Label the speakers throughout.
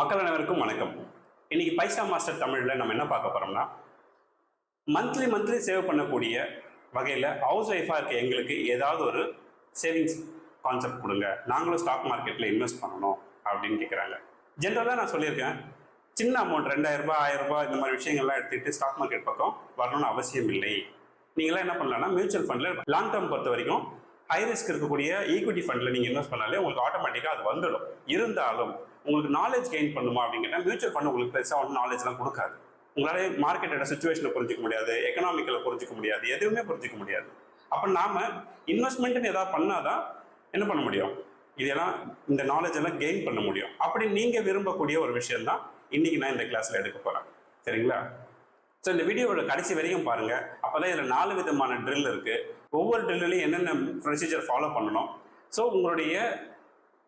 Speaker 1: மக்கள் அனைவருக்கும் வணக்கம். இன்னைக்கு பைசா மாஸ்டர் தமிழில் நம்ம என்ன பார்க்க போறோம்னா மந்த்லி மந்த்லி சேவ் பண்ணக்கூடிய வகையில் ஹவுஸ் ஒய்ஃபாக இருக்க எங்களுக்கு ஏதாவது ஒரு சேவிங்ஸ் கான்செப்ட் கொடுங்க. நாங்களும் ஸ்டாக் மார்க்கெட்டில் இன்வெஸ்ட் பண்ணணும் அப்படின்னு கேட்குறாங்க ஜென்ரலாக நான் சொல்லியிருக்கேன். சின்ன அமௌண்ட் ரெண்டாயிரம் ரூபாய் ஆயிரம் ரூபாய் இந்த மாதிரி விஷயங்கள்லாம் எடுத்துக்கிட்டு ஸ்டாக் மார்க்கெட் பக்கம் வரணும்னு அவசியம் இல்லை. நீங்களாம் என்ன பண்ணலாம்னா மியூச்சுவல் ஃபண்டில் லாங் டேர்ம் பொறுத்த வரைக்கும் ஹை ரிஸ்க் இருக்கக்கூடிய ஈக்விட்டி ஃபண்டில் நீங்கள் இன்வெஸ்ட் பண்ணாலே உங்களுக்கு ஆட்டோமேட்டிக்காக அது வந்துடும். இருந்தாலும் உங்களுக்கு நாலேஜ் கெயின் பண்ணுமா அப்படிங்கிற மியூச்சுவல் ஃபண்ட் உங்களுக்கு பெருசாக ஒன்றும் நாலேஜ்லாம் கொடுக்காது. உங்களால மார்க்கெட்டோட சுச்சுவேஷனை புரிஞ்சிக்க முடியாது எக்கனாமிக்கலை புரிஞ்சிக்க முடியாது எதுவுமே புரிஞ்சிக்க முடியாது. அப்போ நாம் இன்வெஸ்ட்மெண்ட்டுன்னு ஏதாவது பண்ணாதான் என்ன பண்ண முடியும்? இதெல்லாம் இந்த நாலேஜ் எல்லாம் கெயின் பண்ண முடியும். அப்படி நீங்கள் விரும்பக்கூடிய ஒரு விஷயம் தான் இன்னைக்கு நான் இந்த கிளாஸில் எடுக்க போகிறேன் சரிங்களா? ஸோ இந்த வீடியோவோட கடைசி வரைக்கும் பாருங்கள் அப்போ தான் இதில் நாலு விதமான ட்ரில் இருக்குது ஒவ்வொரு ட்ரில்லையும் என்னென்ன ப்ரொசீஜர் ஃபாலோ பண்ணணும்? ஸோ உங்களுடைய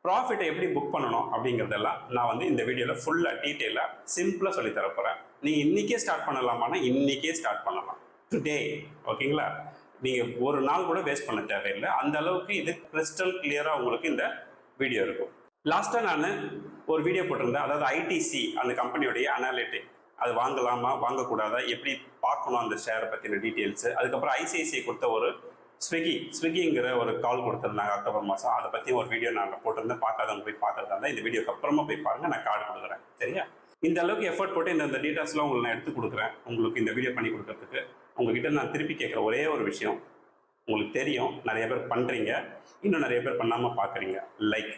Speaker 1: ப்ராஃபிட்டை எப்படி புக் பண்ணணும் அப்படிங்கிறதெல்லாம் நான் வந்து இந்த வீடியோவில் ஃபுல்லாக டீட்டெயிலாக சிம்பிளாக சொல்லி தரப்போகிறேன் நீங்கள் இன்றைக்கே ஸ்டார்ட் பண்ணலாமான்னா இன்றைக்கே ஸ்டார்ட் பண்ணலாம். டுடே ஓகேங்களா நீங்கள் ஒரு நாள் கூட வேஸ்ட் பண்ண தேவையில்லை. அந்த அளவுக்கு இது கிறிஸ்டல் கிளியராக உங்களுக்கு இந்த வீடியோ இருக்கும். லாஸ்ட்டாக நான் ஒரு வீடியோ போட்டிருந்தேன். அதாவது ஐடிசி அந்த கம்பெனியோடைய அனாலிட்டிக் அது வாங்கலாமா வாங்கக்கூடாதா எப்படி பார்க்கணும் அந்த ஷேரை பற்றின டீட்டெயில்ஸு அதுக்கப்புறம் ஐசிஐசிஐ கொடுத்த ஒரு ஸ்விக்கி ஸ்விக்கிங்கிற ஒரு கால் கொடுத்துருந்தாங்க அக்டோபர் மாதம் அதை பற்றி ஒரு வீடியோ நான் போட்டிருந்தேன் பார்க்காதவங்க போய் பார்க்கறதா இருந்தால் இந்த வீடியோக்கு அப்புறமா போய் பாருங்கள் நான் கார்டு கொடுக்குறேன். சரியா? இந்த அளவுக்கு எஃபர்ட் போட்டு இந்த இந்த டீட்டெயில்ஸ்லாம் உங்களுக்கு நான் எடுத்து கொடுக்குறேன். உங்களுக்கு இந்த வீடியோ பண்ணி கொடுக்கறதுக்கு. உங்ககிட்ட நான் திருப்பி கேட்குற ஒரே ஒரு விஷயம் உங்களுக்கு தெரியும் நிறைய பேர் பண்ணுறீங்க இன்னும் நிறைய பேர் பண்ணாமல் பார்க்குறீங்க லைக்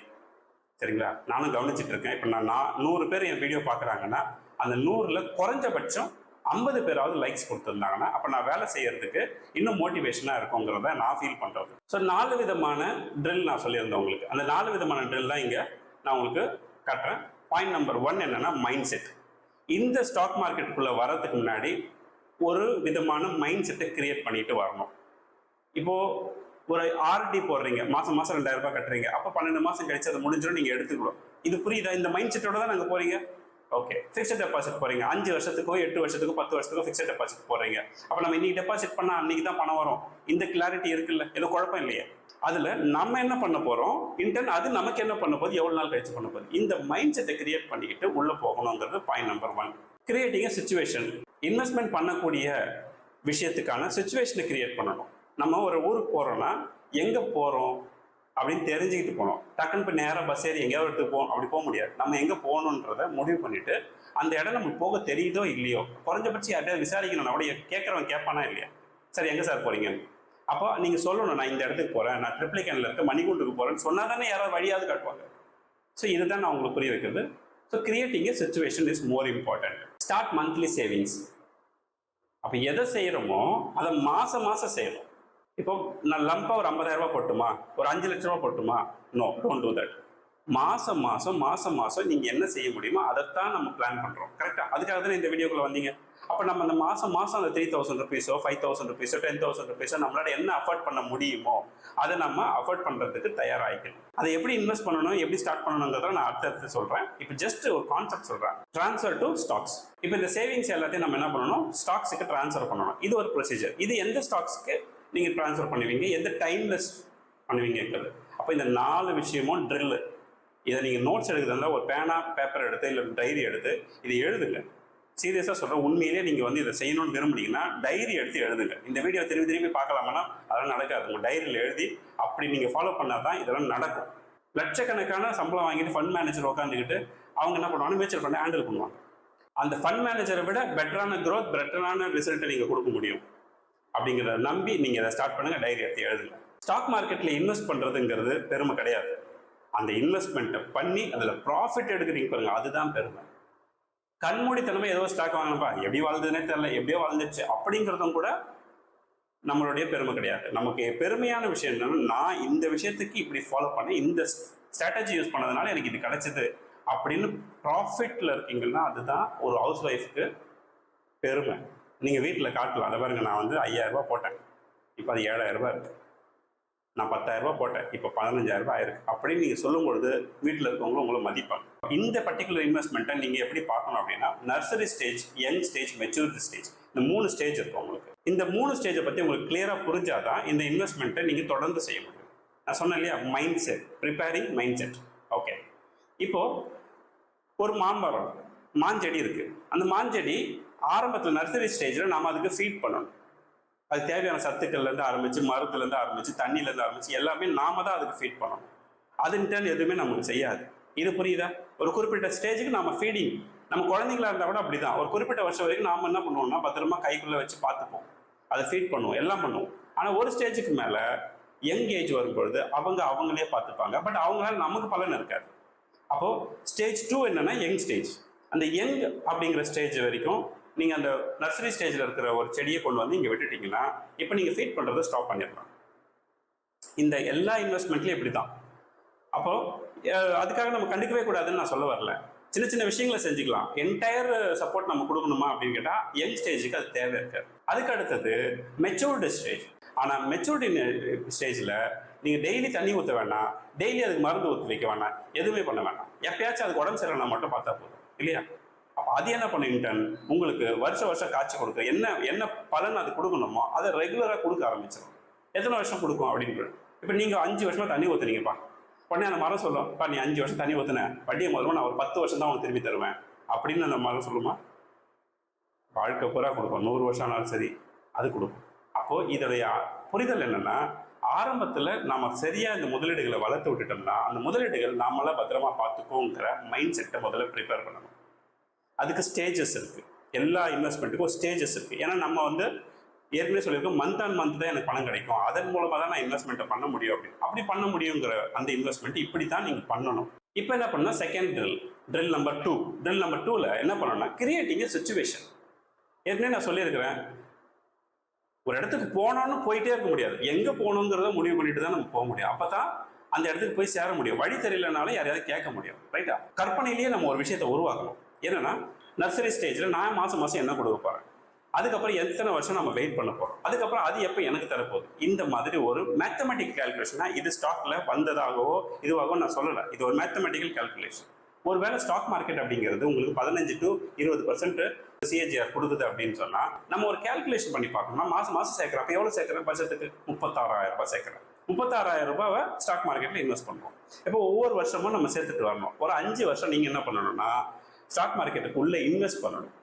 Speaker 1: சரிங்களா? நானும் கவனிச்சிட்டு இருக்கேன். இப்போ நான் நான் நூறு பேர் என் வீடியோ பார்க்குறாங்கன்னா அந்த நூறில் குறைஞ்சபட்சம் ஐம்பது பேராவது லைக்ஸ் கொடுத்துருந்தாங்கன்னா அப்போ நான் வேலை செய்யறதுக்கு இன்னும் மோட்டிவேஷனாக இருக்குங்கிறத நான் ஃபீல் பண்ணுறது ஸோ நாலு விதமான ட்ரில் நான் சொல்லியிருந்தேன் உங்களுக்கு. அந்த நாலு விதமான ட்ரில் தான் இங்கே நான் உங்களுக்கு காட்டுறேன். பாயிண்ட் நம்பர் ஒன் என்னென்னா மைண்ட் செட் இந்த ஸ்டாக் மார்க்கெட்டுக்குள்ளே வர்றதுக்கு முன்னாடி ஒரு விதமான மைண்ட் செட்டை கிரியேட் பண்ணிட்டு வரணும். இப்போது ஒரு ஆர்டி போடுறீங்க மாதம் மாதம் ரெண்டாயிரம் ரூபாய் கட்டுறீங்க. அப்போ பன்னெண்டு மாதம் கழிச்சு அது முடிஞ்சிடும் நீங்கள் எடுத்துக்கலாம் இது புரியுதா? இந்த மைண்ட் செட்டோட தான் நாங்கள் போகிறீங்க ஓகே ஃபிக்ஸட் டெபாசிட் போறீங்க. அஞ்சு வருஷத்துக்கோ எட்டு வருஷத்துக்கோ பத்து வருஷத்துக்கோ ஃபிக்ஸட் டெபாசிட் போறீங்க. அப்போ நம்ம இன்னைக்கு டெபாசிட் பண்ணா அன்னைக்கு தான் பணம் வரும். இந்த கிளாரிட்டி இருக்குல்ல. ஏதோ குழப்பம் இல்லையே. அதுல நம்ம என்ன பண்ண போறோம்? இன்டர்ன் அது நமக்கு என்ன பண்ண போகுது? எவ்வளவு நாள் கழிச்சு பண்ண போகுது? இந்த மைண்ட் செட்டை கிரியேட் பண்ணிக்கிட்டு உள்ள போகணுங்கிறது point number one creating situation investment பண்ணக்கூடிய விஷயத்துக்கான சுச்சுவேஷனை கிரியேட் பண்ணணும். நம்ம ஒரு ஊருக்கு போறோம்னா எங்க போறோம்? அப்படின்னு தெரிஞ்சுக்கிட்டு போனோம். டக்குன்னு இப்போ நேராக பஸ் ஏறி எங்கேயாவது எடுத்து போகணும் அப்படி போக முடியாது. நம்ம எங்கே போகணுன்றத முடிவு பண்ணிட்டு அந்த இடம் நமக்கு போக தெரியுதோ இல்லையோ குறைஞ்சபட்சம் யார்ட்டையாவது விசாரிக்கணும் கூட கேட்குறவன் கேட்பானா இல்லையா? சார் எங்கே சார் போகிறீங்க அப்போ நீங்கள் சொல்லணும் நான் இந்த இடத்துக்கு போகிறேன் நான் ட்ரிப்ளிகனில் இருக்க மணிக்கூண்டுக்கு போகிறேன்னு சொன்னால் தானே யாராவது வழியாவது காட்டுவாங்க. ஸோ இதுதான் நான் உங்களுக்கு புரிய வைக்கிறது. So creating a situation is more important start monthly savings அப்போ எதை செய்கிறோமோ அதை மாதம் மாதம் செய்யணும் இப்போ நான் லம்பா ஒரு 50000 ரூபாய் போட்டுமா? ஒரு அஞ்சு லட்ச ரூபாய் போட்டுமா? நோ டோன்ட் டூ தட் மாசம் மாசம் மாசம் மாசம் நீங்க என்ன செய்ய முடியுமோ அதைத்தான் நம்ம பிளான் பண்றோம். கரெக்டா அதுக்காக தானே இந்த வீடியோக்குள்ள வந்தீங்க? அப்ப நம்ம அந்த மாசம் மாசம் அந்த த்ரீ தௌசண்ட் ருபீஸோ ஃபைவ் தௌசண்ட் ருபீஸோ டென் தௌசண்ட் ருபீஸோ நம்மளால என்ன அஃபோர்ட் பண்ண முடியுமோ அதை நம்ம அஃபோர்ட் பண்றதுக்கு தயாராகிக்கணும் அதை எப்படி இன்வெஸ்ட் பண்ணணும் எப்படி ஸ்டார்ட் பண்ணணுங்கிறத நான் அடுத்தடுத்து சொல்றேன். இப்போ ஜஸ்ட் ஒரு கான்செப்ட் சொல்றேன். ட்ரான்ஸ்ஃபர் டு ஸ்டாக்ஸ் இப்போ இந்த சேவிங்ஸ் எல்லாத்தையும் நம்ம என்ன பண்ணணும்? ஸ்டாக்ஸுக்கு ட்ரான்ஸ்ஃபர் பண்ணணும். இது ஒரு ப்ரொசீஜர் இது எந்த ஸ்டாக்ஸ்க்கு நீங்கள் ட்ரான்ஸ்ஃபர் பண்ணுவீங்க. எந்த டைம்லெஸ் பண்ணுவீங்கிறது அப்போ இந்த நாலு விஷயமும் ட்ரில்லு இதை நீங்கள் நோட்ஸ் எடுக்கிறதா ஒரு பேனா பேப்பர் எடுத்து இல்லை டைரி எடுத்து இதை எழுதுங்க. சீரியஸாக சொல்கிறேன் உண்மையிலேயே நீங்கள் வந்து இதை செய்யணும்னு விரும்புனீங்கன்னா டைரி எடுத்து எழுதுங்க. இந்த வீடியோ திரும்பி திரும்பி பார்க்கலாமான்னா அதெல்லாம் நடக்காது. உங்கள் டைரியில் எழுதி அப்படி நீங்கள் ஃபாலோ பண்ணால் தான் இதெல்லாம் நடக்கும். லட்சக்கணக்கான சம்பளம் வாங்கிட்டு ஃபண்ட் மேனேஜர் உட்காந்துக்கிட்டு அவங்க என்ன பண்ணுவாங்க மியூச்சுவல் ஃபண்டை ஹேண்டில் பண்ணுவாங்க. அந்த ஃபண்ட் மேனேஜரை விட பெட்டரான க்ரோத் பெட்டரான ரிசல்ட்டை நீங்கள் கொடுக்க முடியும். அப்படிங்கிறத நம்பி நீங்கள் இதை ஸ்டார்ட் பண்ணுங்க டைரி எடுத்து எழுதுங்க. ஸ்டாக் மார்க்கெட்டில் இன்வெஸ்ட் பண்ணுறதுங்கிறது பெருமை கிடையாது. அந்த இன்வெஸ்ட்மெண்ட்டை பண்ணி அதில் ப்ராஃபிட் எடுக்கிறீங்க பாருங்க அதுதான் பெருமை. கண்மூடித்தனமா ஏதோ ஸ்டாக் வாங்கினப்பா எப்படி வாழ்ந்ததுனே தெரியல எப்படியோ வாழ்ந்துச்சு அப்படிங்கிறதும் கூட நம்மளுடைய பெருமை கிடையாது. நமக்கு பெருமையான விஷயம் என்னன்னா நான் இந்த விஷயத்துக்கு இப்படி ஃபாலோ பண்ணேன் இந்த ஸ்ட்ராட்டஜி யூஸ் பண்ணதுனால எனக்கு இது கிடைச்சது அப்படின்னு ப்ராஃபிட்டில் இருக்கீங்கன்னா அதுதான் ஒரு ஹவுஸ் ஒய்ஃப்க்கு பெருமை. நீங்கள் வீட்டில் காட்டலாம். அதை பாருங்க நான் வந்து ஐயாயிரரூபா போட்டேன். இப்போ அது ஏழாயிரம் ரூபாய் இருக்கு. நான் பத்தாயிரரூபா போட்டேன். இப்போ பதினஞ்சாயிரரூபா ஆயிருக்கு. அப்படின்னு நீங்கள் சொல்லும் பொழுது வீட்டில் இருக்கவங்களும் உங்களை மதிப்பாங்க. இந்த பர்டிகுலர் இன்வெஸ்ட்மெண்ட்டை நீங்கள் எப்படி பார்க்கணும் அப்படின்னா nursery stage young stage maturity stage இந்த மூணு ஸ்டேஜ் இருக்கும் உங்களுக்கு. இந்த மூணு ஸ்டேஜை பற்றி உங்களுக்கு கிளியராக புரிஞ்சாதான் இந்த இன்வெஸ்ட்மெண்ட்டை நீங்கள் தொடர்ந்து செய்ய முடியும். நான் சொன்னேன் இல்லையா? Mindset preparing mindset okay இப்போது ஒரு மாமரம் மாஞ்செடி இருக்குது அந்த மாஞ்செடி ஆரம்பத்தில் நர்சரி ஸ்டேஜில் நம்ம அதுக்கு ஃபீட் பண்ணணும். அது தேவையான சத்துக்கள்லேருந்து ஆரம்பித்து ஆரம்பிச்சு ஆரம்பித்து தண்ணியிலேருந்து ஆரம்பிச்சு ஆரம்பிச்சு எல்லாமே நாம தான் அதுக்கு ஃபீட் பண்ணணும். அது இன்டர்ன் எதுவுமே நமக்கு செய்யாது. இது புரியுதா? ஒரு குறிப்பிட்ட ஸ்டேஜுக்கு நம்ம ஃபீடிங் நம்ம குழந்தைங்களா இருந்தால் கூட அப்படிதான். ஒரு குறிப்பிட்ட வருஷம் வரைக்கும் நாம என்ன பண்ணுவோம்னா பத்திரமா கைக்குள்ள வச்சு பார்த்துப்போம். அதை ஃபீட் பண்ணுவோம். எல்லாம் பண்ணுவோம். ஆனால் ஒரு ஸ்டேஜுக்கு மேலே யங் ஏஜ் வரும்பொழுது அவங்க அவங்களே பார்த்துப்பாங்க. பட் அவங்களால நமக்கு பலன் இருக்காது. அப்போது ஸ்டேஜ் டூ என்னென்னா யங் ஸ்டேஜ் அந்த யங் அப்படிங்கிற ஸ்டேஜ் வரைக்கும் நீங்கள் அந்த நர்சரி ஸ்டேஜில் இருக்கிற ஒரு செடியை கொண்டு வந்து இங்கே விட்டுட்டீங்கன்னா இப்போ நீங்கள் ஃபீட் பண்ணுறதை ஸ்டாப் பண்ணிடலாம். இந்த எல்லா இன்வெஸ்ட்மெண்ட்லையும் இப்படி தான் அப்போ அதுக்காக நம்ம கண்டுக்கவே கூடாதுன்னு நான் சொல்ல வரல. சின்ன சின்ன விஷயங்களை செஞ்சுக்கலாம். என்டையர் சப்போர்ட் நம்ம கொடுக்கணுமா அப்படின்னு கேட்டால் யங் ஸ்டேஜுக்கு அது தேவை இருக்காது. அதுக்கு அடுத்தது மெச்சூர்டு ஸ்டேஜ் ஆனால் மெச்சூரிட்டி ஸ்டேஜில் நீங்கள் டெய்லி தண்ணி ஊற்ற வேணாம். டெய்லி அதுக்கு மருந்து ஊற்றி வைக்க வேணாம். எதுவுமே பண்ண வேணாம். எப்பயாச்சும் அதுக்கு உடம்பு சரியில்லை மட்டும் பார்த்தா போதும். இல்லையா? அப்போ அது என்ன பண்ணும் இன்டர்ன் உங்களுக்கு வருஷம் வருஷம் காட்சி கொடுக்க என்ன என்ன பலன் அது கொடுக்கணுமோ அதை ரெகுலராக கொடுக்க ஆரம்பிச்சிடும் எத்தனை வருஷம் கொடுக்கும் அப்படின்னு இப்போ நீங்கள் அஞ்சு வருஷமாக தண்ணி ஊற்றுனீங்கப்பா உடனே அந்த மரம் சொல்லும் இப்போ நீ அஞ்சு வருஷம் தண்ணி ஊற்றுன வட்டியை முதல்ல நான் ஒரு பத்து வருஷம் தான் உனக்கு திரும்பி தருவேன். அப்படின்னு அந்த மரம் சொல்லுமா? வாழ்க்கை பூரா கொடுக்கும். நூறு வருஷம் ஆனாலும் சரி அது கொடுக்கும். அப்போது இதோடைய புரிதல் என்னென்னா ஆரம்பத்தில் நாம் சரியாக இந்த முதலீடுகளை வளர்த்து விட்டுட்டோம்னா அந்த முதலீடுகள் நாமளா பத்திரமா பார்த்துக்கோங்கிற மைண்ட் செட்டை முதல்ல ப்ரிப்பேர் பண்ணணும். அதுக்கு ஸ்டேஜஸ் இருக்குது எல்லா இன்வெஸ்ட்மெண்ட்டுக்கும் ஸ்டேஜஸ் இருக்குது ஏன்னா நம்ம வந்து ஏற்கனவே சொல்லியிருக்கோம் மந்த் ஆன் மந்த் தான் எனக்கு பணம் கிடைக்கும். அதன் மூலமாக தான் நான் இன்வெஸ்ட்மெண்ட்டை பண்ண முடியும் அப்படின்னு. அப்படி பண்ண முடியுங்கிற அந்த இன்வெஸ்ட்மெண்ட் இப்படி தான் நீங்கள் பண்ணணும். இப்போ என்ன பண்ணணும்? Second drill drill number two drill number டூவில் என்ன பண்ணணும்னா கிரியேட்டிங் சுச்சுவேஷன் ஏற்கனவே நான் சொல்லியிருக்கிறேன். ஒரு இடத்துக்கு போனோன்னு போயிட்டே இருக்க முடியாது. எங்கே போகணுங்கிறத முடிவு பண்ணிட்டு தான் நம்ம போக முடியும். அப்போ தான் அந்த இடத்துக்கு போய் சேர முடியும். வழி தெரியலனாலும் யாரையாவது கேட்க முடியும். ரைட்டா கற்பனையிலேயே நம்ம ஒரு விஷயத்தை உருவாக்கணும். என்னன்னா நர்சரி ஸ்டேஜில் நான் மாதம் மாதம் என்ன கொடுக்க போகிறேன் அதுக்கப்புறம் எத்தனை வருஷம் நம்ம வெயிட் பண்ண போகிறோம் அதுக்கப்புறம் அது எப்போ எனக்கு தரப்போகுது? இந்த மாதிரி ஒரு மேத்தமெட்டிக் கால்குலேஷனா இது ஸ்டாக்ல வந்ததாகவோ இதுவாகவோ நான் சொல்லலை. இது ஒரு மேத்தமெட்டிக்கல் கால்குலேஷன் ஒருவேளை ஸ்டாக் மார்க்கெட் அப்படிங்கிறது உங்களுக்கு பதினஞ்சு டு இருபது பர்சன்ட் சிஏஜிஆர் கொடுக்குது அப்படின்னு சொன்னால் நம்ம ஒரு கால்குலேஷன் பண்ணி பார்க்கணும்னா மாதம் மாதம் சேர்க்குறோம். அப்போ எவ்வளோ சேர்க்குறேன் வருஷத்துக்கு முப்பத்தாறாயிரம் ரூபாய் சேர்க்குறேன் முப்பத்தாறாயிரம் ரூபாவை ஸ்டாக் மார்க்கெட்டில் இன்வெஸ்ட் பண்ணுறோம் இப்போ ஒவ்வொரு வருஷமும் நம்ம சேர்த்துட்டு வரணும். ஒரு அஞ்சு வருஷம் நீங்கள் என்ன பண்ணணும்னா ஸ்டாக் மார்க்கெட்டுக்குள்ளே இன்வெஸ்ட் பண்ணணும்.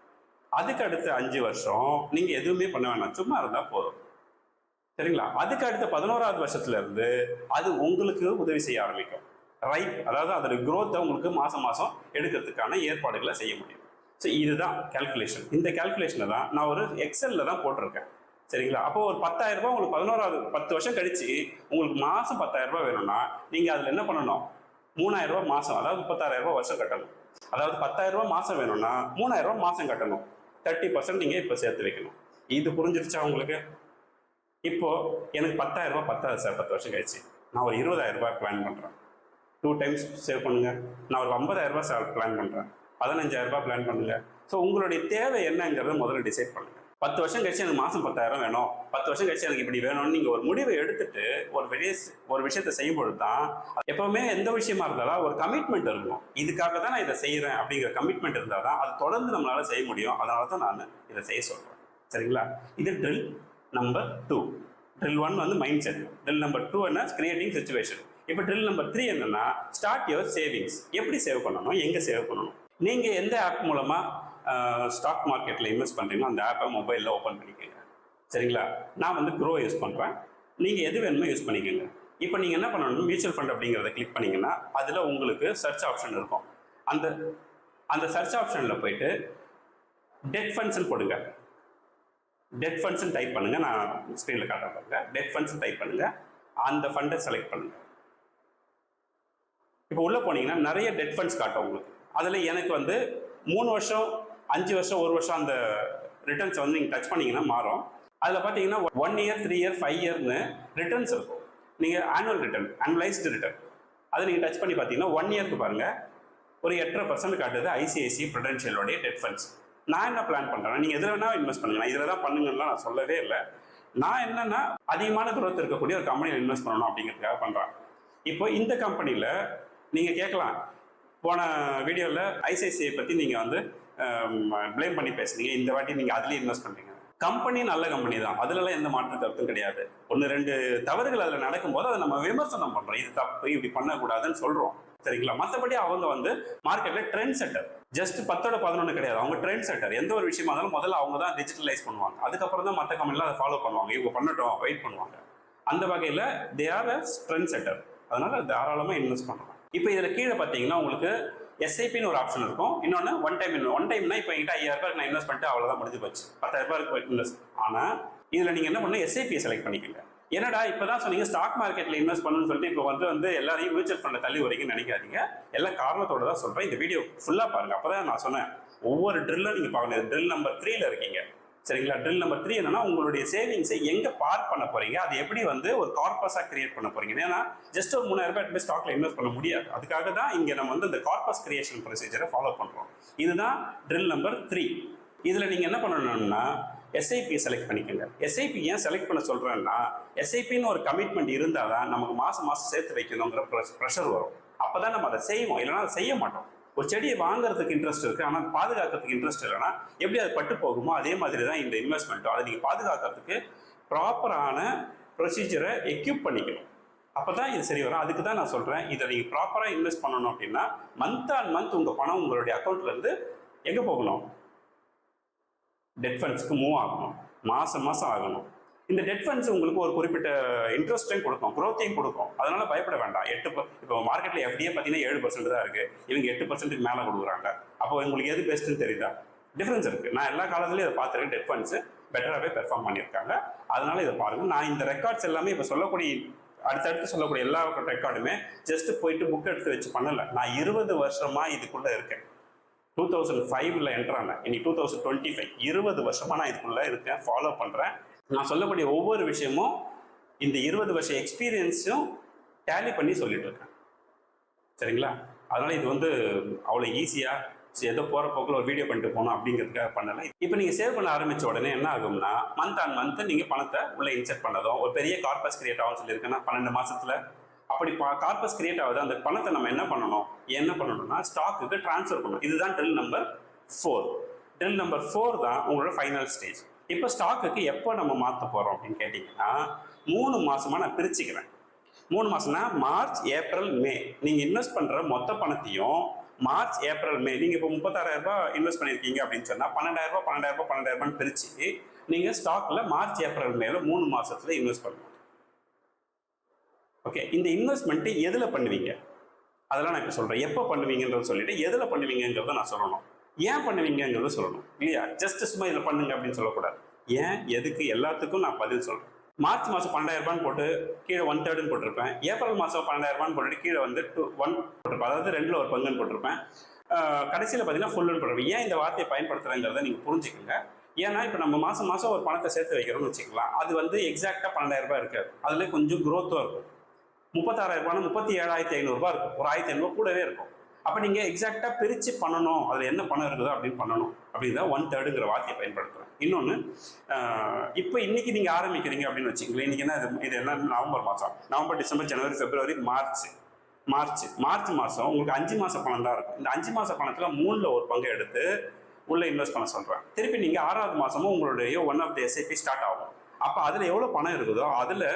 Speaker 1: அதுக்கு அடுத்த அஞ்சு வருஷம் நீங்கள் எதுவுமே பண்ண வேணாம். சும்மா இருந்தால் போதும். சரிங்களா? அதுக்கு அடுத்த பதினோராவது வருஷத்துல இருந்து அது உங்களுக்கு உதவி செய்ய ஆரம்பிக்கும். ரைட் அதாவது அதோட குரோத்தை உங்களுக்கு மாதம் மாதம் எடுக்கிறதுக்கான ஏற்பாடுகளை செய்ய முடியும். ஸோ இதுதான் கால்குலேஷன் இந்த கேல்குலேஷனை தான் நான் ஒரு எக்ஸலில் தான் போட்டிருக்கேன். சரிங்களா? அப்போ ஒரு பத்தாயிரம் ரூபாய் உங்களுக்கு பதினோராவது பத்து வருஷம் கழிச்சு உங்களுக்கு மாதம் பத்தாயிரம் ரூபாய் வேணும்னா நீங்கள் அதில் என்ன பண்ணணும்? மூணாயிரம் ரூபாய் மாதம் அதாவது முப்பத்தாறாயிரம் ரூபாய் வருஷம் கட்டணும். அதாவது பத்தாயிரம் ரூபாய் மாசம் வேணும்னா மூணாயிரம் ரூபாய் மாசம் கட்டணும். தேர்ட்டி பர்சன்ட் நீங்க இப்போ சேர்த்து வைக்கணும். இது புரிஞ்சிருச்சா உங்களுக்கு? இப்போ எனக்கு பத்தாயிரம் ரூபாய் பத்தாது சார் பத்து வருஷம் கழிச்சு. நான் ஒரு இருபதாயிரம் ரூபாய் பிளான் பண்றேன். டூ டைம்ஸ் சேவ் பண்ணுங்க. நான் ஒரு ஐம்பதாயிரம் ரூபாய் பிளான் பண்றேன். பதினஞ்சாயிரம் ரூபாய் பிளான் பண்ணுங்க. ஸோ உங்களுடைய தேவை என்னங்கிறத முதல்ல டிசைட் பண்ணுங்க. பத்து வருஷம் கழிச்சு எனக்கு மாசம் பத்தாயிரம் வேணும். பத்து வருஷம் கழிச்சு எனக்கு இப்படி வேணும்னு நீங்க ஒரு முடிவை எடுத்துட்டு ஒரு வெளிய ஒரு விஷயத்தை செய்யும்பொழுது தான் எப்பவுமே எந்த விஷயமா இருந்தாலும் ஒரு கமிட்மெண்ட் இருக்கும். இதுக்காக தான் நான் இதை செய்யறேன் அப்படிங்கிற கமிட்மெண்ட் இருந்தால் தான் அது தொடர்ந்து நம்மளால செய்ய முடியும். அதனால தான் நான் இதை செய்ய சொல்றேன். சரிங்களா? இது drill number two drill one வந்து mindset drill number two என்ன? கிரியேட்டிங் சுச்சுவேஷன் இப்போ ட்ரில் நம்பர் த்ரீ என்னன்னா ஸ்டார்ட் யுவர் சேவிங்ஸ் எப்படி சேவ் பண்ணணும்? எங்கே சேவ் பண்ணணும்? நீங்கள் எந்த ஆப் மூலமாக ஸ்டாக் மார்க்கெட்டில் இன்வெஸ்ட் பண்ணுறீங்களோ அந்த ஆப்பை மொபைலில் ஓப்பன் பண்ணிக்கோங்க. சரிங்களா? நான் வந்து க்ரோ யூஸ் பண்ணுறேன் நீங்கள் எது வேணுமோ யூஸ் பண்ணிக்கோங்க. இப்போ நீங்கள் என்ன பண்ணணும் மியூச்சுவல் ஃபண்ட் அப்படிங்கிறத கிளிக் பண்ணிங்கன்னா அதில் உங்களுக்கு சர்ச் ஆப்ஷன் இருக்கும். அந்த அந்த சர்ச் ஆப்ஷனில் போயிட்டு டெட் ஃபண்ட்ஸ்னு போடுங்க. டெட் ஃபண்ட்ஸ்னு டைப் பண்ணுங்கள் நான் ஸ்க்ரீனில் காட்டுறேன் பாருங்க. டெட் ஃபண்ட்ஸ் டைப் பண்ணுங்கள் அந்த ஃபண்டை செலக்ட் பண்ணுங்கள் இப்போ உள்ளே போனீங்கன்னா நிறைய டெட் ஃபண்ட்ஸ் காட்டும் உங்களுக்கு. அதில் எனக்கு வந்து மூணு வருஷம் அஞ்சு வருஷம் ஒரு வருஷம் அந்த ரிட்டர்ன்ஸை வந்து நீங்கள் டச் பண்ணீங்கன்னா மாறும். அதில் பார்த்தீங்கன்னா one year three year five இயர்னு returns இருக்கும். நீங்கள் ஆனுவல் ரிட்டர்ன் ஆனுவலைஸ்டு ரிட்டர்ன் அதை நீங்கள் டச் பண்ணி பார்த்தீங்கன்னா ஒன் இயர்க்கு பாருங்கள் ஒரு எட்டரை பர்சன்ட் காட்டுது ஐசிஐசி ப்ரொடென்ஷியலோடைய டெட் ஃபண்ட்ஸ் நான் என்ன பிளான் பண்ணுறேன் நீங்கள் எதில் வேணால் இன்வெஸ்ட் பண்ணுங்க. இதில் தான் பண்ணுங்கன்னா நான் சொல்லவே இல்லை. நான் என்னன்னா அதிகமான குரோத் இருக்கக்கூடிய ஒரு கம்பெனியில் இன்வெஸ்ட் பண்ணணும் அப்படிங்கிறதுக்காக பண்ணுறேன் இப்போ இந்த கம்பெனியில் நீங்கள் கேட்கலாம். போன வீடியோவில் ஐசிஐசிஐ பற்றி நீங்கள் வந்து பிளேம் பண்ணி பேசுனீங்க. இந்த வாட்டி நீங்கள் அதுலேயே இன்வெஸ்ட் பண்ணுறீங்க கம்பெனி நல்ல கம்பெனி தான். அதுலலாம் எந்த மாற்று கருத்தும் கிடையாது. ஒன்று ரெண்டு தவறுகள் அதில் நடக்கும்போது அதை நம்ம விமர்சனம் பண்ணுறோம் இது தப்பு இப்படி பண்ணக்கூடாதுன்னு சொல்கிறோம் சரிங்களா? மற்றபடி அவங்க வந்து மார்க்கெட்டில் ட்ரெண்ட் செட்டர் ஜஸ்ட் பத்தோட பதினொன்று கிடையாது. அவங்க ட்ரெண்ட் செட்டர் எந்த ஒரு விஷயமா இருந்தாலும் முதல்ல அவங்க தான் டிஜிட்டலைஸ் பண்ணுவாங்க. அதுக்கப்புறம் தான் மற்ற கம்பெனிலாம் அதை ஃபாலோ பண்ணுவாங்க. இவங்க பண்ணட்டும் வெயிட் பண்ணுவாங்க. அந்த வகையில் தே ஆர் அ ட்ரெண்ட் செட்டர் அதனால தாராளமாக இன்வெஸ்ட் பண்ணுறோம் இப்போ இதில் கீழே பார்த்தீங்கன்னா உங்களுக்கு எஸ்ஐபின்னு ஒரு ஆப்ஷன் இருக்கும். இன்னொன்று ஒன் டைம் ஒன் டைம்னா இப்போ என்கிட்ட ஐயாயிரம் ரூபாய்க்கு நான் இன்வெஸ்ட் பண்ணிட்டு அவ்வளோதான் முடிஞ்சு போச்சு. பத்தாயிரம் ரூபாய்க்கு இன்வெஸ்ட் ஆனால் இதில் நீங்கள் என்ன பண்ணணும்? எஸ்ஐபியை செலக்ட் பண்ணிக்கோங்க. என்னடா இப்போ தான் சொன்னீங்க ஸ்டாக் மார்க்கெட்டில் இன்வெஸ்ட் பண்ணணும்னு சொல்லிட்டு இப்போ வந்து வந்து எல்லாரையும் மியூச்சுவல் ஃபண்ட்ல தள்ளி வரீங்கன்னு நினைக்காதீங்க. எல்லா காரணத்தோட தான் சொல்கிறேன் இந்த வீடியோ ஃபுல்லாக பாருங்கள் அப்போ தான் நான் சொன்னேன். ஒவ்வொரு ட்ரில்லும் நீங்கள் பார்க்கணும். ட்ரில் நம்பர் த்ரீல இருக்கீங்க. சரிங்களா? ட்ரில் நம்பர் த்ரீ என்னன்னா உங்களுடைய சேவிங்ஸை எங்க பார்க் பண்ண போறீங்க? அது எப்படி வந்து ஒரு கார்பஸா கிரியேட் பண்ண போறீங்க? ஏன்னா ஜஸ்ட் ஒரு மூணாயிரம் ரூபாய் எடுத்து ஸ்டாக்ல இன்வெஸ்ட் பண்ண முடியாது. அதுக்காக தான் இங்க நம்ம வந்து இந்த கார்பஸ் கிரியேஷன் ப்ரொசீஜரை ஃபாலோ பண்றோம். இதுதான் ட்ரில் நம்பர் த்ரீ இதுல நீங்க என்ன பண்ணணும்னா எஸ்ஐபி செலக்ட் பண்ணிக்கோங்க. எஸ்ஐபி ஏன் செலக்ட் பண்ண சொல்றேன்னா எஸ்ஐபின்னு ஒரு கமிட்மெண்ட் இருந்தால் தான் நமக்கு மாசம் மாசம் சேர்த்து வைக்கணுங்கிற ப்ரெஷர் வரும். அப்பதான் நம்ம அதை செய்வோம். இல்லைன்னா அதை செய்ய மாட்டோம். ஒரு செடியை வாங்குறதுக்கு இன்ட்ரெஸ்ட் இருக்கு ஆனால் பாதுகாக்கிறதுக்கு இன்ட்ரெஸ்ட் இல்லைன்னா எப்படி அது பட்டு போகுமோ அதே மாதிரி தான் இந்த இன்வெஸ்ட்மெண்ட்டும் அதை நீங்கள் பாதுகாக்கிறதுக்கு ப்ராப்பரான ப்ரொசீஜரை எக்யூப் பண்ணிக்கணும். அப்போ தான் இது சரி வரும். அதுக்கு தான் நான் சொல்கிறேன் இதை நீங்கள் ப்ராப்பராக இன்வெஸ்ட் பண்ணணும் அப்படின்னா மந்த் ஆன் மந்த் உங்கள் பணம் உங்களுடைய அக்கௌண்ட்லேருந்து எங்கே போகணும்? டெட் ஃபண்ட்ஸ்க்கு மூவ் ஆகணும். மாதம் மாதம் ஆகணும். இந்த டெட் ஃபண்ட்ஸ் உங்களுக்கு ஒரு குறிப்பிட்ட இன்ட்ரெஸ்ட்டையும் கொடுக்கும் க்ரோத்தையும் கொடுக்கும். அதனால பயப்பட வேண்டாம். எட்டு இப்போ மார்க்கெட்டில் எஃப்டியே பார்த்தீங்கன்னா ஏழு பர்சன்ட் தான் இருக்கு. இவங்க எட்டு பர்சன்ட்டுக்கு மேலே கொடுக்குறாங்க. அப்போ உங்களுக்கு எது பெஸ்ட்டுன்னு தெரியுதா? டிஃப்ரென்ஸ் இருக்கு. நான் எல்லா காலத்துலையும் இதை பார்த்துருக்கேன். டெட் ஃபண்ட்ஸ் பெட்டராகவே பெர்ஃபார்ம் பண்ணியிருக்காங்க. அதனால இதை பாருங்க. நான் இந்த ரெக்கார்ட்ஸ் எல்லாமே இப்போ சொல்லக்கூடிய அடுத்தடுத்து சொல்லக்கூடிய எல்லா ரெக்கார்டுமே ஜஸ்ட் போயிட்டு புக் எடுத்து வச்சு பண்ணல. நான் இருபது வருஷமா இதுக்குள்ள இருக்கேன். டூ தௌசண்ட் ஃபைவ்ல என்ட்ரானேன் இன்னைக்கு டூ தௌசண்ட் டுவெண்ட்டி ஃபைவ் இருபது வருஷமா நான் இதுக்குள்ள இருக்கேன். ஃபாலோ பண்றேன். நான் சொல்லக்கூடிய ஒவ்வொரு விஷயமும் இந்த இருபது வருஷ எக்ஸ்பீரியன்ஸும் டேலி பண்ணி சொல்லிட்டு இருக்கேன் சரிங்களா? அதனால் இது வந்து அவ்வளோ ஈஸியாக ஏதோ போகிற போக்கில் ஒரு வீடியோ பண்ணிட்டு போகணும் அப்படிங்கிறதுக்காக பண்ணலை. இப்போ நீங்கள் சேவ் பண்ண ஆரம்பித்த உடனே என்ன ஆகும்னா மந்த் ஆன் மந்த் நீங்கள் பணத்தை உள்ள இன்செர்ட் பண்ணதும் ஒரு பெரிய கார்பஸ் கிரியேட் ஆகும் சொல்லியிருக்கேன்னா பன்னெண்டு மாதத்தில் அப்படி கார்பஸ் கிரியேட் ஆகுது. அந்த பணத்தை நம்ம என்ன பண்ணணும்? என்ன பண்ணணும்னா ஸ்டாக்குக்கு ட்ரான்ஸ்ஃபர் பண்ணணும். இதுதான் drill number four drill number four தான் உங்களோட ஃபைனல் ஸ்டேஜ் இப்போ ஸ்டாக்குக்கு எப்போ நம்ம மாற்ற போகிறோம் அப்படின்னு கேட்டிங்கன்னா மூணு மாதமாக நான் பிரிச்சுக்கிறேன். மூணு மாதம்னா மார்ச் ஏப்ரல் மே. நீங்கள் இன்வெஸ்ட் பண்ணுற மொத்த பணத்தையும் மார்ச் ஏப்ரல் மே. நீங்கள் இப்போ முப்பத்தாறாயிரம் ரூபாய் இன்வெஸ்ட் பண்ணியிருக்கீங்க அப்படின்னு சொன்னால் பன்னெண்டாயிரம் ரூபாய் பன்னெண்டாயிரம் பன்னெண்டாயிரம் பிரித்து நீங்கள் ஸ்டாக்கில் மார்ச் ஏப்ரல் மேல மூணு மாதத்தில் இன்வெஸ்ட் பண்ணுவோம் ஓகே இந்த இன்வெஸ்ட்மெண்ட்டு எதில் பண்ணுவீங்க? அதெல்லாம் நான் இப்போ சொல்கிறேன் எப்போ பண்ணுவீங்கன்றத சொல்லிட்டு எதில் பண்ணுவீங்கிறத நான் சொல்லணும். ஏன் பண்ணுவீங்கங்கிறத சொல்லணும். இல்லையா? ஜஸ்ட் சும்மா இதில் பண்ணுங்க அப்படின்னு சொல்லக்கூடாது. ஏன்? எதுக்கு? எல்லாத்துக்கும் நான் பதில் சொல்கிறேன் மார்ச் மாதம் பன்னெண்டாயிரம் ரூபான்னு போட்டு கீழே ஒன் தேர்டுன்னு போட்டிருப்பேன். ஏப்ரல் மாதம் பன்னெண்டாயிரம் ரூபான்னு போட்டுட்டு கீழே வந்து டூ ஒன் போட்டிருப்பேன். அதாவது ரெண்டில் ஒரு பங்குன்னு போட்டிருப்பேன். கடைசியில் பார்த்தீங்கன்னா ஃபுல்லுன்னு போட்டிருப்பேன். ஏன் இந்த வார்த்தையை பயன்படுத்துகிறேங்கிறத நீங்கள் புரிஞ்சுக்கோங்க. ஏன்னா இப்போ நம்ம மாதம் மாதம் ஒரு பணத்தை சேர்த்து வைக்கிறோம்னு வச்சுக்கலாம். அது வந்து எக்ஸாக்டாக பன்னெண்டாயிரம் ரூபாய் இருக்காது. அதில் கொஞ்சம் க்ரோத்தும் இருக்கும். முப்பத்தாறாயிரம் ரூபாய் முப்பத்தி ஏழாயிரத்தி ஐநூறுரூபா இருக்கும். ஒரு ஆயிரத்தி ஐநூறுபா கூடவே இருக்கும். அப்போ நீங்கள் எக்ஸாக்டாக பிரித்து பண்ணணும். அதில் என்ன பணம் இருக்குதோ அப்படின்னு பண்ணணும். அப்படின்னு தான் ஒன் தேர்டுங்கிற வார்த்தையை பயன்படுத்துகிறோம் இன்னொன்று இப்போ இன்னைக்கு நீங்கள் ஆரம்பிக்கிறீங்க அப்படின்னு வச்சுங்களேன் இன்னைக்கு என்ன இது இது என்ன நவம்பர் மாதம் நவம்பர் டிசம்பர் ஜனவரி பிப்ரவரி மார்ச். மார்ச். மார்ச் மாதம் உங்களுக்கு அஞ்சு மாத பணம் தான் இருக்கும் இந்த அஞ்சு மாத பணத்தில் மூணில் ஒரு பங்கு எடுத்து உள்ளே இன்வெஸ்ட் பண்ண சொல்கிறேன் திருப்பி நீங்கள் ஆறாவது மாதமும் உங்களுடைய one of the SIP start ஆகும். அப்போ அதில் எவ்வளோ பணம் இருக்குதோ அதில்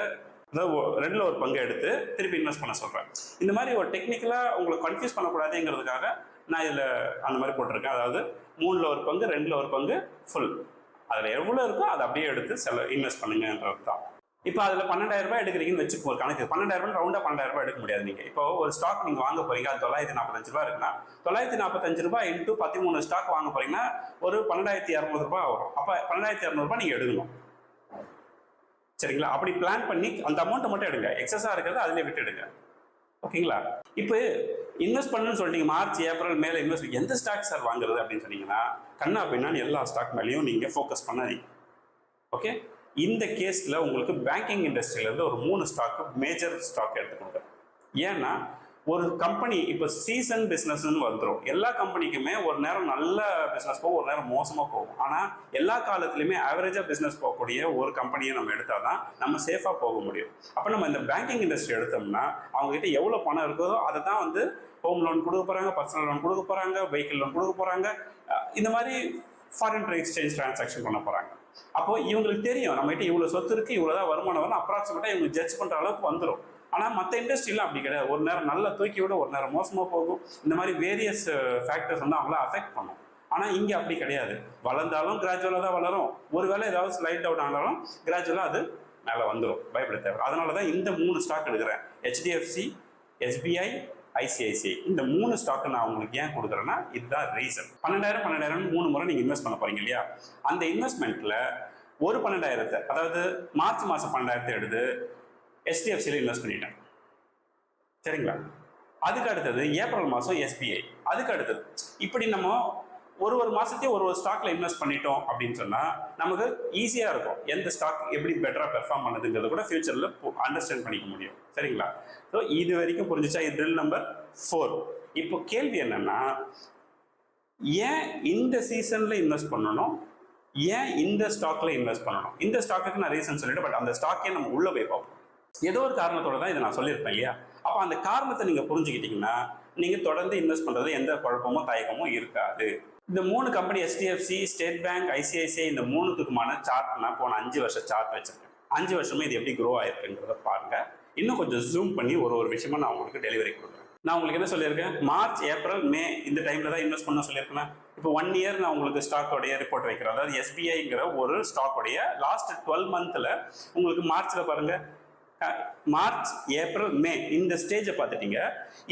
Speaker 1: ரெண்டுல ஒரு பங்கு எடுத்து திருப்பி இன்வெஸ்ட் பண்ண சொல்கிறேன் இந்த மாதிரி ஒரு டெக்னிக்கலாக உங்களுக்கு கன்ஃபியூஸ் பண்ணக்கூடாதுங்கிறதுக்காக நான் இதில் அந்த மாதிரி போட்டிருக்கேன். அதாவது மூணில் ஒரு பங்கு ரெண்டில் ஒரு பங்கு ஃபுல் அதில் எவ்வளோ இருக்கோ அதை அப்படியே எடுத்து செல இன்வெஸ்ட் பண்ணுங்கன்றது தான். இப்போ அதில் பன்னெண்டாயிரம் ரூபாய் எடுக்கிறீங்கன்னு வச்சுக்கோ ஒரு கணக்கு. பன்னெண்டாயிரம் ரூபாய் ரவுண்டாக பன்னெண்டாயிரம் ரூபாய் எடுக்க முடியாது நீங்கள் இப்போ ஒரு ஸ்டாக் நீங்கள் வாங்க போறீங்க அது தொள்ளாயிரத்தி நாற்பத்தஞ்சு ரூபாய் இருக்குன்னா தொள்ளாயிரத்தி நாற்பத்தஞ்சு ரூபாய் இன்ட்டு பதிமூணு ஸ்டாக் வாங்க போறீங்கன்னா ஒரு பன்னெண்டாயிரத்தி இரநூறு ரூபாய் வரும் அப்போ பன்னெண்டாயிரத்தி இரநூறுபா நீங்கள் எடுக்கணும். சரிங்களா? அப்படி பிளான் பண்ணி அந்த அமௌண்ட்டை மட்டும் எடுங்க. எக்ஸஸாக இருக்கிறத அதிலே விட்டுடுங்க. ஓகேங்களா? இப்போ இன்வெஸ்ட் பண்ணணும்னு சொல்லிட்டீங்க மார்ச் ஏப்ரல் மேலே இன்வெஸ்ட் எந்த ஸ்டாக் சார் வாங்குறது அப்படின்னு சொன்னீங்கன்னா கண்ணா பின்னான்னு எல்லா ஸ்டாக் மேலேயும் நீங்கள் ஃபோக்கஸ் பண்ணாதீங்க. ஓகே? இந்த கேஸில் உங்களுக்கு பேங்கிங் இண்டஸ்ட்ரியிலேருந்து ஒரு மூணு ஸ்டாக்கு மேஜர் ஸ்டாக் எடுத்துக்கோங்க. ஏன்னா ஒரு கம்பெனி இப்போ சீசன் பிஸ்னஸ்னு வந்துடும் எல்லா கம்பெனிக்குமே ஒரு நேரம் நல்ல பிஸ்னஸ் போகும் ஒரு நேரம் மோசமாக போகும். ஆனால் எல்லா காலத்துலையுமே ஆவரேஜாக பிஸ்னஸ் போகக்கூடிய ஒரு கம்பெனியை நம்ம எடுத்தால் தான் நம்ம சேஃபாக போக முடியும். அப்போ நம்ம இந்த பேங்கிங் இண்டஸ்ட்ரி எடுத்தோம்னா அவங்ககிட்ட எவ்வளோ பணம் இருக்குதோ அதை தான் வந்து ஹோம் லோன் கொடுக்க போகிறாங்க பர்சனல் லோன் கொடுக்க போகிறாங்க வெஹிக்கிள் லோன் கொடுக்க போகிறாங்க இந்த மாதிரி ஃபாரின் எக்ஸ்சேஞ்ச் டிரான்சாக்ஷன் பண்ண போகிறாங்க அப்போ இவங்களுக்கு தெரியும் நம்மகிட்ட இவ்வளோ சொத்து இருக்கு இவ்வளோ தான் வருமானம் வரும் அப்ராக்சிமேட்டாக இவங்க ஜட்ஜ் பண்ணுற அளவுக்கு வந்துடும் ஆனால் மற்ற இண்டஸ்ட்ரியில் அப்படி கிடையாது. ஒரு நேரம் நல்லா தூக்கி விட ஒரு நேரம் மோசமாக போகும். இந்த மாதிரி வேரியஸ் ஃபேக்டர்ஸ் வந்து அவங்கள அஃபெக்ட் பண்ணும். ஆனால் இங்கே அப்படி கிடையாது. வளர்ந்தாலும் கிராஜுவலாக தான் வளரும். ஒருவேளை ஏதாவது ஸ்லைட் டவுன் ஆனாலும் கிராஜுவலாக அது மேலே வந்துடும் பயப்பட தேவை அதனால தான் இந்த மூணு ஸ்டாக் எடுக்கிறேன். ஹெச்டிஎஃப்சி எஸ்பிஐ ஐசிஐசிஐ இந்த மூணு ஸ்டாக்கை நான் உங்களுக்கு ஏன் கொடுக்குறேன்னா இதுதான் ரீசன் பன்னெண்டாயிரம் பன்னெண்டாயிரம் மூணு முறை நீங்கள் இன்வெஸ்ட் பண்ண போறீங்க இல்லையா? அந்த இன்வெஸ்ட்மெண்ட்டில் ஒரு பன்னெண்டாயிரத்தை அதாவது மார்ச் மாதம் பன்னெண்டாயிரத்தை எடுத்து ஹெச்டிஎஃப்சியில் இன்வெஸ்ட் பண்ணிட்டேன். சரிங்களா? அதுக்கு அடுத்தது ஏப்ரல் மாதம் எஸ்பிஐ அதுக்கு அடுத்தது இப்படி நம்ம ஒரு ஒரு மாதத்தையும் ஒரு ஒரு ஸ்டாக்ல இன்வெஸ்ட் பண்ணிட்டோம் அப்படின்னு சொன்னால் நமக்கு ஈஸியாக இருக்கும். எந்த ஸ்டாக் எப்படி பெட்டராக பெர்ஃபார்ம் பண்ணுதுங்கிறத கூட ஃபியூச்சரில் அண்டர்ஸ்டாண்ட் பண்ணிக்க முடியும். சரிங்களா? ஸோ இது வரைக்கும் புரிஞ்சிச்சா? இது ட்ரில் நம்பர் ஃபோர் இப்போ கேள்வி என்னன்னா ஏன் இந்த சீசனில் இன்வெஸ்ட் பண்ணணும்? ஏன் இந்த ஸ்டாக்ல இன்வெஸ்ட் பண்ணணும்? இந்த ஸ்டாக்குக்கு நான் ரீசன் சொல்லிட்டு பட் அந்த ஸ்டாக்கே நம்ம உள்ளே போய் பார்ப்போம். ஏதோ ஒரு காரணத்தோட தான் இதை நான் சொல்லியிருப்பேன் இல்லையா? அப்போ அந்த காரணத்தை நீங்கள் புரிஞ்சுக்கிட்டீங்கன்னா நீங்கள் தொடர்ந்து இன்வெஸ்ட் பண்ணுறது எந்த குழப்பமோ தயக்கமோ இருக்காது. இந்த மூணு company HDFC state bank ICICI இந்த மூணுத்துக்குமான சார்ட் நான் போன அஞ்சு வருஷம் சார்ட் வச்சிருக்கேன். அஞ்சு வருஷமே இது எப்படி க்ரோ ஆயிருக்குங்கிறத பாருங்க. இன்னும் கொஞ்சம் ஜூம் பண்ணி ஒரு ஒரு விஷயமா நான் உங்களுக்கு டெலிவரி கொடுக்குறேன். நான் உங்களுக்கு என்ன சொல்லியிருக்கேன்? மார்ச் ஏப்ரல் மே இந்த டைம்ல தான் இன்வெஸ்ட் பண்ண சொல்லியிருக்கேன் இப்போ ஒன் இயர் நான் உங்களுக்கு ஸ்டாக்கோடைய ரிப்போர்ட் வைக்கிறேன். அதாவது எஸ்பிஐங்கிற ஒரு ஸ்டாக்கோடைய லாஸ்ட் டுவெல் மந்த்ல உங்களுக்கு மார்ச்ல பாருங்க. மார்ச் ஏப்ரல் மே இந்த ஸ்டேஜை பார்த்துட்டீங்க.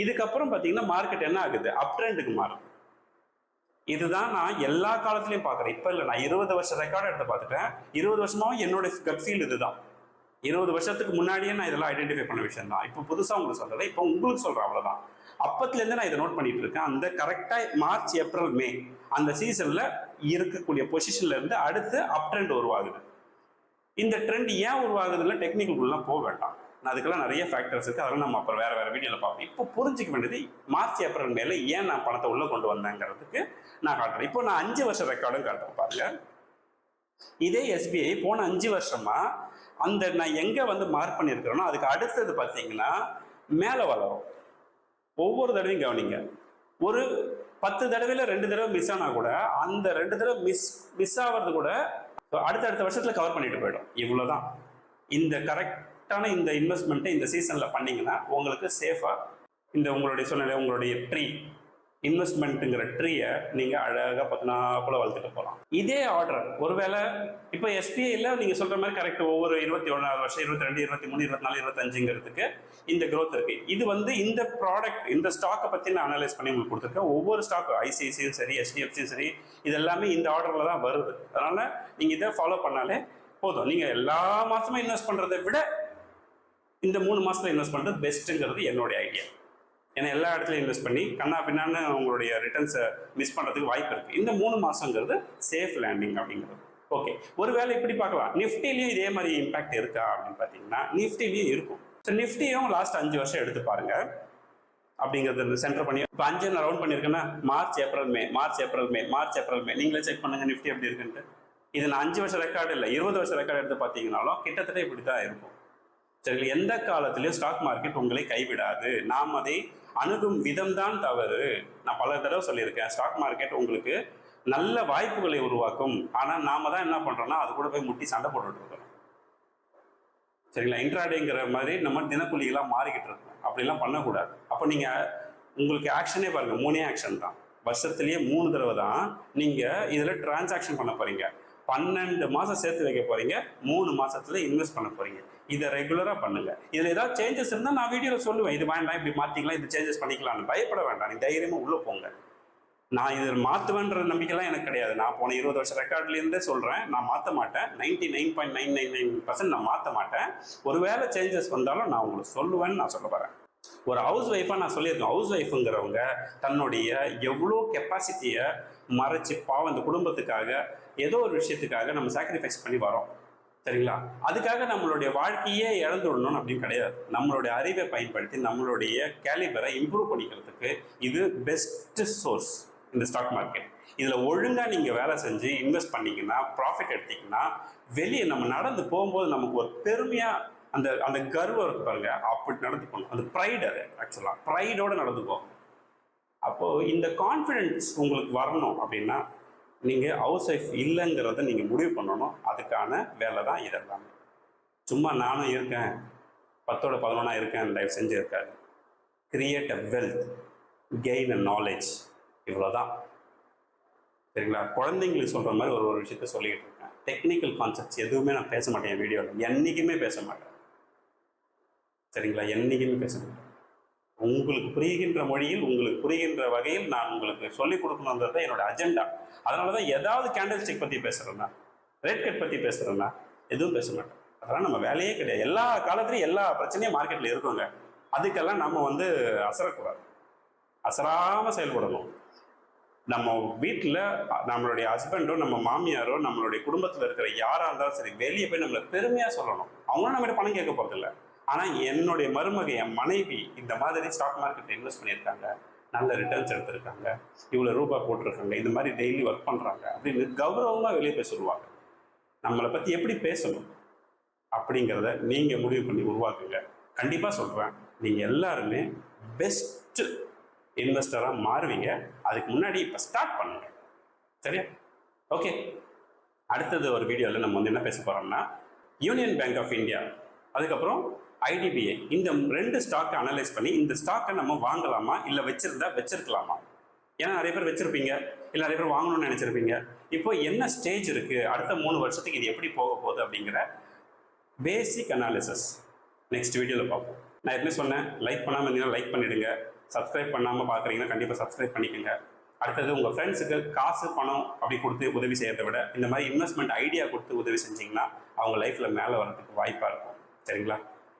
Speaker 1: இதுக்கப்புறம் பார்த்தீங்கன்னா மார்க்கெட் என்ன ஆகுது? அப் ட்ரெண்டுக்கு மாறும். இதுதான் நான் எல்லா காலத்துலயும் பார்க்குறேன். இப்போ இல்லை நான் இருபது வருஷம் ரெக்கார்டு எடுத்து பார்த்துட்டேன். இருபது வருஷமாவும் என்னோட கட் ஃபீல் இதுதான். இருபது வருஷத்துக்கு முன்னாடியே நான் இதெல்லாம் ஐடென்டிஃபை பண்ண விஷயம் தான். இப்போ புதுசாக உங்களுக்கு சொல்லலை இப்போ உங்களுக்கு சொல்கிறேன் அவ்வளோதான் அப்பத்துலேருந்து நான் இதை நோட் பண்ணிட்டு இருக்கேன் அந்த கரெக்டாக மார்ச் ஏப்ரல் மே அந்த சீசனில் இருக்கக்கூடிய பொசிஷன்லேருந்து அடுத்து அப் ட்ரெண்ட் உருவாகுது. இந்த ட்ரெண்ட் ஏன் உருவாகுதுல டெக்னிக்கல்குள்ளலாம் போக வேண்டாம். நான் அதுக்கெல்லாம் நிறைய ஃபேக்டர்ஸ் இருக்குது அதெல்லாம் நம்ம அப்புறம் வேறு வேறு வீடியோவில் பார்ப்போம். இப்போ புரிஞ்சிக்க வேண்டியது மார்ச் ஏப்ரல் மேலே ஏன் நான் பணத்தை உள்ளே கொண்டு வந்தேங்கிறதுக்கு நான் காட்டுறேன். இப்போ நான் அஞ்சு வருஷம் ரெக்கார்டும் காட்டுறேன் பாருங்க. இதே எஸ்பிஐ போன அஞ்சு வருஷமா அந்த நான் எங்க வந்து மார்க் பண்ணியிருக்கிறேனோ அதுக்கு அடுத்தது பார்த்தீங்கன்னா மேலே வளரும். ஒவ்வொரு தடவையும் கவனிங்க. ஒரு பத்து தடவையில் ரெண்டு தடவை மிஸ் ஆனா கூட அந்த ரெண்டு தடவை மிஸ் மிஸ் ஆகிறது கூட அடுத்த அடுத்த வருஷத்துல கவர் பண்ணிட்டு போயிடும். இவ்வளவுதான். இந்த கரெக்டான இந்த இன்வெஸ்ட்மெண்ட்டை இந்த சீசன்ல பண்ணீங்கன்னா உங்களுக்கு சேஃபா இந்த உங்களுடைய சூழ்நிலை உங்களுடைய ட்ரீ இன்வெஸ்ட்மெண்ட்டுங்கிற ட்ரீயை நீங்கள் அழகாக பத்தினாப்புல வளர்த்துட்டு போகலாம் இதே ஆர்டர் ஒருவேளை இப்போ எஸ்பிஐயில் நீங்கள் சொல்கிற மாதிரி கரெக்ட் ஒவ்வொரு இருபத்தி ஒன்றாவது வருஷம் இருபத்தி ரெண்டு இருபத்தி மூணு இருபத்தி நாலு இருபத்தஞ்சுங்கிறதுக்கு இந்த க்ரோத் இருக்குது இது வந்து இந்த ப்ராடக்ட் இந்த ஸ்டாக்கை பற்றி நான் அனலைஸ் பண்ணி உங்களுக்கு கொடுத்துருக்கேன். ஒவ்வொரு ஸ்டாக் ஐசிஐசியும் சரி ஹெச்டிஎஃப்சியும் சரி இது எல்லாமே இந்த ஆர்டரில் தான் வருது. அதனால் நீங்கள் இதை ஃபாலோ பண்ணாலே போதும். நீங்கள் எல்லா மாதமும் இன்வெஸ்ட் பண்ணுறதை விட இந்த மூணு மாதத்தில் இன்வெஸ்ட் பண்ணுறது பெஸ்ட்டுங்கிறது என்னுடைய ஐடியா ஏன்னா எல்லா இடத்துலையும் இன்வெஸ்ட் பண்ணி கண்ணா பின்னான்னு உங்களுடைய ரிட்டர்ன்ஸை மிஸ் பண்ணுறதுக்கு வாய்ப்பு இருக்குது இந்த மூணு மாதங்கிறது சேஃப் லேண்டிங் அப்படிங்கிறது. ஓகே ஒருவேளை இப்படி பார்க்கலாம். நிஃப்டிலையும் இதே மாதிரி இம்பாக்ட் இருக்கா அப்படின்னு பார்த்தீங்கன்னா நிஃப்டிலையும் இருக்கும். ஸோ நிஃப்டியும் லாஸ்ட் அஞ்சு வருஷம் எடுத்து பாருங்க. அப்படிங்கிறது சென்டர் பண்ணி இப்போ அஞ்சு நான் ரவுண்ட் பண்ணியிருக்கேன்னா March April May March April May March April May. நீங்களே செக் பண்ணுங்க நிஃப்டி எப்படி இருக்குன்ட்டு. இது நான் அஞ்சு வருஷம் ரெக்கார்டு இல்லை இருபது வருஷம் ரெக்கார்டு எடுத்து பார்த்தீங்கனாலும் கிட்டத்தட்ட இப்படி தான் இருக்கும். சரி எந்த காலத்திலையும் ஸ்டாக் மார்க்கெட் உங்களை கைவிடாது. நாம் அதை அணுகும் விதம்தான் தவறு. நான் பல தடவை சொல்லியிருக்கேன் ஸ்டாக் மார்க்கெட் உங்களுக்கு நல்ல வாய்ப்புகளை உருவாக்கும். ஆனால் நாம தான் என்ன பண்ணுறோன்னா அது கூட போய் முட்டி சண்டை போட்டுட்டு இருக்கோம். சரிங்களா? இன்ட்ராடேங்கிற மாதிரி நம்ம தினக்கூலிகளாக மாறிக்கிட்டு இருக்கோம். அப்படிலாம் பண்ணக்கூடாது. அப்போ நீங்கள் உங்களுக்கு ஆக்ஷனே பாருங்கள் மூணே ஆக்ஷன் தான். வருஷத்துலேயே மூணு தடவை தான் நீங்கள் இதில் டிரான்சாக்ஷன் பண்ண போகிறீங்க பன்னெண்டு மாதம் சேர்த்து வைக்க போறீங்க. மூணு மாசத்துல இன்வெஸ்ட் பண்ண போறீங்க. இதை ரெகுலராக பண்ணுங்க. இதில் ஏதாவது சேஞ்சஸ் இருந்தால் நான் வீடியோவில் சொல்லுவேன். இது வேண்டாம் இப்படி மாற்றிக்கலாம் இது சேஞ்சஸ் பண்ணிக்கலாம்னு பயப்பட வேண்டாம். நீ தைரியமாக உள்ளே போங்க. நான் இதில் மாற்றுவேன்ற நம்பிக்கைலாம் எனக்கு கிடையாது. நான் போன இருபது வருஷம் ரெக்கார்ட்லேருந்தே சொல்கிறேன் நான் மாற்ற மாட்டேன். Ninety nine point nine nine nine percent நான் மாற்ற மாட்டேன். ஒருவேளை சேஞ்சஸ் வந்தாலும் நான் உங்களுக்கு சொல்லுவேன்னு நான் சொல்ல வரேன் ஒரு ஹவுஸ் ஒய்ஃபாக நான் சொல்லியிருக்கேன். ஹவுஸ் ஒய்ஃபுங்கிறவங்க தன்னுடைய எவ்வளோ கெப்பாசிட்டியை மறைச்சு பாவம் இந்த குடும்பத்துக்காக ஏதோ ஒரு விஷயத்துக்காக நம்ம சாக்ரிஃபைஸ் பண்ணி வரோம் சரிங்களா? அதுக்காக நம்மளுடைய வாழ்க்கையே இழந்து அப்படின்னு கிடையாது. நம்மளுடைய அறிவை பயன்படுத்தி நம்மளுடைய கேலிபரை இம்ப்ரூவ் பண்ணிக்கிறதுக்கு இது பெஸ்ட் சோர்ஸ் இந்த ஸ்டாக் மார்க்கெட் இதில் ஒழுங்காக நீங்கள் வேலை செஞ்சு இன்வெஸ்ட் பண்ணிங்கன்னா ப்ராஃபிட் எடுத்தீங்கன்னா வெளியே நம்ம நடந்து போகும்போது நமக்கு ஒரு பெருமையாக அந்த அந்த கர்வம் இருக்கு பாருங்க. அப்படி நடந்துக்கணும் அந்த ப்ரைடு அது ஆக்சுவலாக ப்ரைடோடு நடந்து போகும் அப்போது இந்த கான்ஃபிடென்ஸ் உங்களுக்கு வரணும் அப்படின்னா நீங்கள் ஹவுஸ் ஒய்ஃப் இல்லைங்கிறத நீங்கள் முடிவு பண்ணணும். அதுக்கான வேலை தான் இதெல்லாம். சும்மா நானும் இருக்கேன். பத்தோட பதினொன்னா இருக்கேன். தயவு செஞ்சு இருக்காது. Create a wealth gain a knowledge இவ்வளோதான் சரிங்களா? குழந்தைங்களுக்கு சொல்கிற மாதிரி ஒரு ஒரு விஷயத்த சொல்லிக்கிட்டு இருக்கேன். டெக்னிக்கல் கான்செப்ட்ஸ் எதுவுமே நான் பேச மாட்டேன் என் வீடியோவில் என்றைக்குமே பேச மாட்டேன். சரிங்களா? என்றைக்குமே பேச மாட்டேன். உங்களுக்கு புரிகின்ற மொழியில் உங்களுக்கு புரிகின்ற வகையில் நான் உங்களுக்கு சொல்லிக் கொடுக்கணுன்றது தான் என்னோட அஜெண்டா அதனால தான் ஏதாவது கேண்டில் ஸ்டிக் பற்றி பேசுகிறேன்னா ரேட் கட் பற்றி பேசுகிறேன்னா எதுவும் பேச மாட்டேன் அதெல்லாம் நம்ம வேலையே கிடையாது. எல்லா காலத்துலையும் எல்லா பிரச்சனையும் மார்க்கெட்டில் இருக்குங்க. அதுக்கெல்லாம் நம்ம வந்து அசரக்கூடாது. அசராமல் செயல்படணும். நம்ம வீட்டில் நம்மளுடைய ஹஸ்பண்டோ நம்ம மாமியாரோ நம்மளுடைய குடும்பத்தில் இருக்கிற யாராக இருந்தாலும் சரி வெளியே போய் நம்மளை பெருமையாக சொல்லணும். அவங்களும் நம்மகிட்ட பணம் கேட்க போகிறதில்ல ஆனால் என்னுடைய மருமக என் மனைவி இந்த மாதிரி ஸ்டாக் மார்க்கெட்டில் இன்வெஸ்ட் பண்ணியிருக்காங்க. நல்ல ரிட்டர்ன்ஸ் எடுத்திருக்காங்க. இவ்வளோ ரூபாய் போட்டிருக்காங்க. இந்த மாதிரி டெய்லி ஒர்க் பண்ணுறாங்க அப்படின்னு கௌரவமாக வெளியே போய் சொல்லுவாங்க. நம்மளை பற்றி எப்படி பேசணும் அப்படிங்கிறத நீங்கள் முடிவு பண்ணி உருவாக்குங்க. கண்டிப்பாக சொல்கிறேன் நீங்கள் எல்லாருமே பெஸ்ட்டு இன்வெஸ்டராக மாறுவீங்க. அதுக்கு முன்னாடி இப்போ ஸ்டார்ட் பண்ணுங்க. சரியா? ஓகே அடுத்தது ஒரு வீடியோவில் நம்ம வந்து என்ன பேச போகிறோம்னா யூனியன் பேங்க் ஆஃப் இந்தியா அதுக்கப்புறம் ஐடிபிஐ இந்த ரெண்டு ஸ்டாக்கை அனலைஸ் பண்ணி இந்த ஸ்டாக்கை நம்ம வாங்கலாமா? இல்லை வச்சிருந்தா வச்சிருக்கலாமா? ஏன்னா நிறைய பேர் வச்சிருப்பீங்க. இல்லை நிறைய பேர் வாங்கணும்னு நினச்சிருப்பீங்க. இப்போ என்ன ஸ்டேஜ் இருக்குது அடுத்த மூணு வருஷத்துக்கு இது எப்படி போக போகுது அப்படிங்கிற பேசிக் அனாலிசிஸ் நெக்ஸ்ட் வீடியோவில் பார்ப்போம். நான் எப்படி சொன்னேன் லைக் பண்ணாமல் இருந்தீங்கன்னா லைக் பண்ணிடுங்க. சப்ஸ்கிரைப் பண்ணாமல் பார்க்குறீங்கன்னா கண்டிப்பாக சப்ஸ்கிரைப் பண்ணிக்கோங்க. அடுத்தது உங்கள் ஃப்ரெண்ட்ஸுக்கு காசு பணம் அப்படி கொடுத்து உதவி செய்கிறத விட இந்த மாதிரி இன்வெஸ்ட்மெண்ட் ஐடியா கொடுத்து உதவி செஞ்சிங்கன்னா அவங்க லைஃப்பில் மேலே வரதுக்கு வாய்ப்பாக இருக்கும். சரிங்களா?